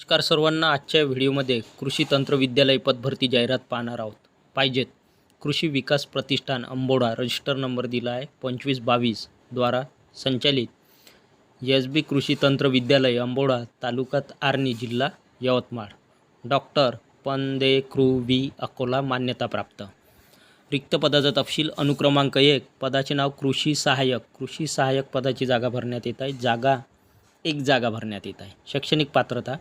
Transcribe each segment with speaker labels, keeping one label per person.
Speaker 1: नमस्कार सर्वांना आजच्या व्हिडिओमध्ये कृषी तंत्रविद्यालय पदभरती जाहिरात पाहणार आहोत. पाहिजेत. कृषी विकास प्रतिष्ठान अंबोडा रजिस्टर नंबर दिला आहे पंचवीस बावीस द्वारा संचालित. एस बी कृषी तंत्र विद्यालय अंबोडा तालुक्यात आर्णी जिल्हा यवतमाळ. डॉक्टर पंदे कृ व्ही अकोला मान्यताप्राप्त रिक्त पदाचा तपशील अनुक्रमांक एक. पदाचे नाव कृषी सहाय्यक. कृषी सहाय्यक पदाची जागा भरण्यात येत आहे. जागा एक जागा भरण्यात येत आहे. शैक्षणिक पात्रता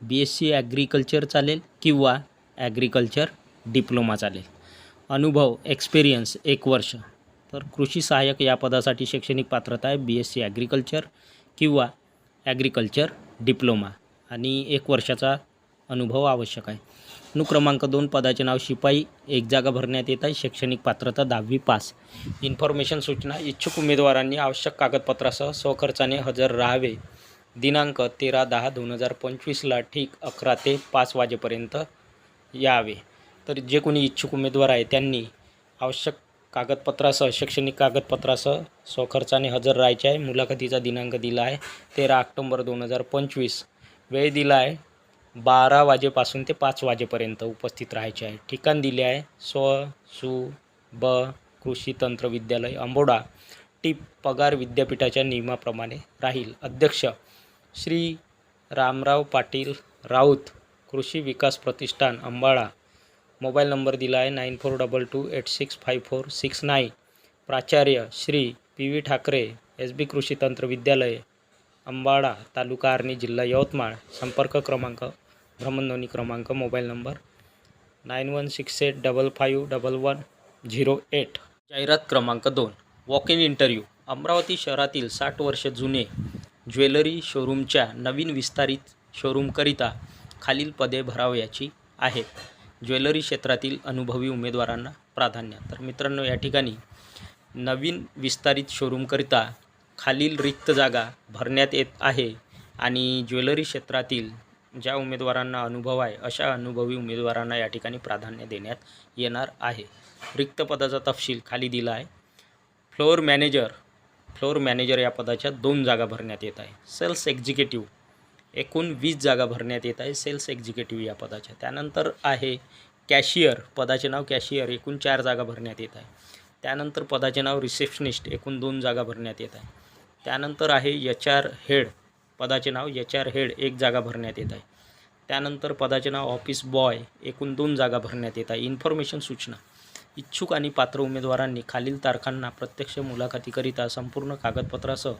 Speaker 1: बी एस सी ॲग्रिकल्चर चालेल किंवा ॲग्रिकल्चर डिप्लोमा चालेल. अनुभव एक्सपिरियन्स एक वर्ष. तर कृषी सहाय्यक या पदासाठी शैक्षणिक पात्रता आहे बी एस सी ॲग्रिकल्चर किंवा ॲग्रिकल्चर डिप्लोमा आणि एक वर्षाचा अनुभव आवश्यक आहे. अनुक्रमांक दोन पदाचे नाव शिपाई. एक जागा भरण्यात येत आहे. शैक्षणिक पात्रता दहावी पास. इन्फॉर्मेशन सूचना. इच्छुक उमेदवारांनी आवश्यक कागदपत्रासह स्वखर्चाने हजर राहावे. दिनांक तेरा दहा दोन हजार पंचवीसला ठीक अकरा ते पाच वाजेपर्यंत यावे. तर जे कोणी इच्छुक उमेदवार आहे त्यांनी आवश्यक कागदपत्रासह शैक्षणिक कागदपत्रासह स्वखर्चाने हजर राहायचे आहे. मुलाखतीचा दिनांक दिला आहे तेरा ऑक्टोंबर दोन हजार पंचवीस. वेळ दिला आहे बारा वाजेपासून ते पाच वाजेपर्यंत उपस्थित राहायचे आहे. ठिकाण दिले आहे स्व सु ब कृषी तंत्र विद्यालय अंबोडा टीप पगार विद्यापीठाच्या नियमाप्रमाणे राहील. अध्यक्ष श्री रामराव पाटील राऊत कृषी विकास प्रतिष्ठान अंबाळा. मोबाईल नंबर दिला आहे nine four double two eight six five four six nine. प्राचार्य Shri P V Thakare S B कृषी तंत्र विद्यालय अंबाडा तालुका आर्णी जिल्हा यवतमाळ. संपर्क क्रमांक भ्रमणध्वनी क्रमांक mobile number nine one six eight double five double one zero eight. जाहिरात क्रमांक दोन. Walk in interview. अमरावती शहरातील साठ वर्ष जुने ज्वेलरी शोरूमच्या नवीन विस्तारित शोरूमकरिता खालील पदे भरावयाची आहेत. ज्वेलरी क्षेत्रातील अनुभवी उमेदवारांना प्राधान्य. तर मित्रांनो या ठिकाणी नवीन विस्तारित शोरूमकरिता खालील रिक्त जागा भरण्यात येत आहे आणि ज्वेलरी क्षेत्रातील ज्या उमेदवारांना अनुभव आहे अशा अनुभवी उमेदवारांना या ठिकाणी प्राधान्य देण्यात येणार आहे. रिक्त पदाचा तपशील खाली दिला आहे. फ्लोअर मॅनेजर फ्लोअर मॅनेजर या पदाच्या दोन जागा भरण्यात येत आहे. सेल्स एक्झिक्युटिव्ह एकूण वीस जागा भरण्यात येत आहे सेल्स एक्झिक्युटिव्ह या पदाच्या. त्यानंतर आहे कॅशियर पदाचे नाव कॅशियर एकूण चार जागा भरण्यात येत आहे. त्यानंतर पदाचे नाव रिसेप्शनिस्ट एकूण दोन जागा भरण्यात येत आहे. त्यानंतर आहे एच आर हेड पदाचे नाव एच आर हेड एक जागा भरण्यात येत आहे. त्यानंतर पदाचे नाव ऑफिस बॉय एकूण दोन जागा भरण्यात येत आहे. इन्फॉर्मेशन सूचना इच्छुक आणि पात्र उमेदवारांनी खालील तारखांना प्रत्यक्ष मुलाखतीकरिता संपूर्ण कागदपत्रासह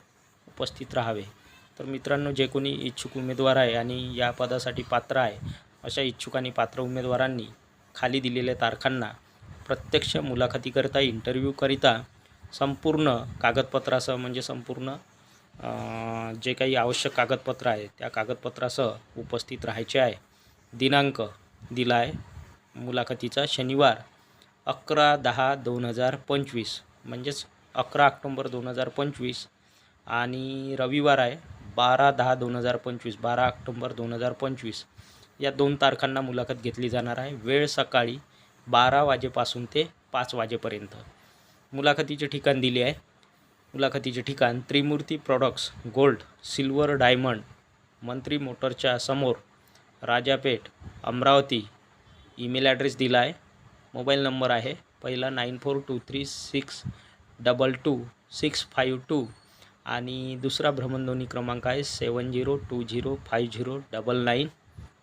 Speaker 1: उपस्थित राहावे. तर मित्रांनो जे कोणी इच्छुक उमेदवार आहे आणि या पदासाठी पात्र आहे अशा इच्छुक आणि पात्र उमेदवारांनी खाली दिलेल्या तारखांना प्रत्यक्ष मुलाखतीकरिता इंटरव्ह्यूकरिता संपूर्ण कागदपत्रासह म्हणजे संपूर्ण जे काही आवश्यक कागदपत्र आहे त्या कागदपत्रासह उपस्थित राहायचे आहे. दिनांक दिला आहे मुलाखतीचा शनिवार अकरा दहा दोन हजार पंचवीस म्हणजेच अकरा ऑक्टोंबर दोन हजार पंचवीस आणि रविवार आहे बारा दहा दोन हजार पंचवीस बारा ऑक्टोंबर दोन हजार पंचवीस. या दोन तारखांना मुलाखत घेतली जाणार आहे. वेळ सकाळी बारा वाजेपासून ते पाच वाजेपर्यंत. मुलाखतीचे ठिकाण दिले आहे. मुलाखतीचे ठिकाण Trimurti products gold silver diamond Mantri मोटरच्या समोर राजापेठ अमरावती ईमेल ॲड्रेस दिला आहे. मोबाईल नंबर आहे. पहिला nine four two three six double two six five two आणि दुसरा भ्रमणध्वनी क्रमांक आहे seven zero two zero five zero double nine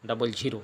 Speaker 1: double zero.